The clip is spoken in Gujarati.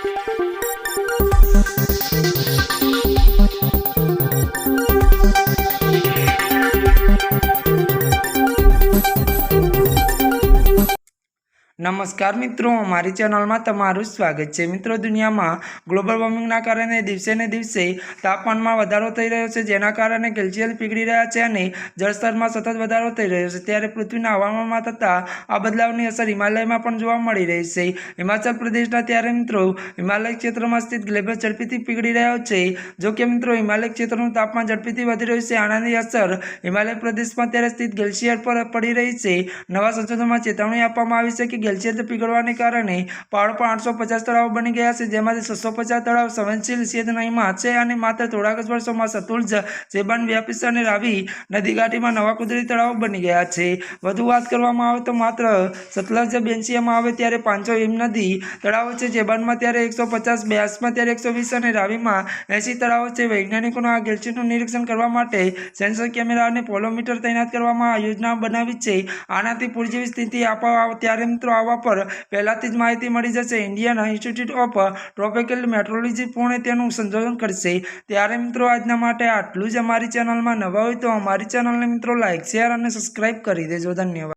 Thank you. નમસ્કાર મિત્રો મારી ચેનલમાં તમારું સ્વાગત છે. મિત્રો, દુનિયામાં ગ્લોબલ વોર્મિંગના કારણે દિવસે ને દિવસે તાપમાનમાં વધારો થઈ રહ્યો છે, જેના કારણે ગ્લેશિયર પીગળી રહ્યા છે અને જળસ્તરમાં સતત વધારો થઈ રહ્યો છે. ત્યારે પૃથ્વીના હવામાનમાં થતા આ બદલાવની અસર હિમાલયમાં પણ જોવા મળી રહી છે. હિમાચલ પ્રદેશના ત્યારે મિત્રો, હિમાલય ક્ષેત્રમાં સ્થિત ગ્લેબર ઝડપીથી પીગળી રહ્યો છે. જો કે મિત્રો, હિમાલય ક્ષેત્રનું તાપમાન ઝડપીથી વધી રહ્યું છે. આનાની અસર હિમાલય પ્રદેશમાં ત્યારે સ્થિત ગ્લેશિયર પર પડી રહી છે. નવા સંશોધનમાં ચેતવણી આપવામાં આવી છે કે ગ્લેશિયર પીગળવાને કારણે પહાડ પર આઠસો પચાસ તળાવ બની ગયા છે, જેમાંથી છસો પચાસ તળાવ સંવેદનશીલ સિંધનાઈમાં છે અને માત્ર થોડાક જ વર્ષોમાં સતુલ્જ જેબાન વ્યાપી અને રાવી નદી ઘાટીમાં નવા કુદરતી તળાવો બની ગયા છે. વધુ વાત કરવામાં આવે તો માત્ર સતલજ બેન્સિયામાં આવે ત્યારે પાંચસો હિમનદી તળાવો છે, જેબાનમાં ત્યારે એકસો પચાસ બ્યાસમાં ત્યારે એકસો વીસ અને રાવીમાં એંસી તળાવો છે. વૈજ્ઞાનિકોના આ ગ્લેશિયરનું નિરીક્ષણ કરવા માટે સેન્સર કેમેરા અને પોલોમીટર તૈનાત કરવામાં આ યોજના બનાવી છે. આનાથી પૂરજીવી સ્થિતિ આપવા ત્યારે મિત્રો આવવા પર પહેલાંથી જ માહિતી મળી જશે. Indian Institute of Tropical Meteorology Pune તેનું સંશોધન કરશે. ત્યારે મિત્રો, આજના માટે આટલું જ અમારી ચેનલમાં નવા હોય તો અમારી ચેનલને મિત્રો લાઇક શેર અને સબસ્ક્રાઇબ કરી દેજો. ધન્યવાદ.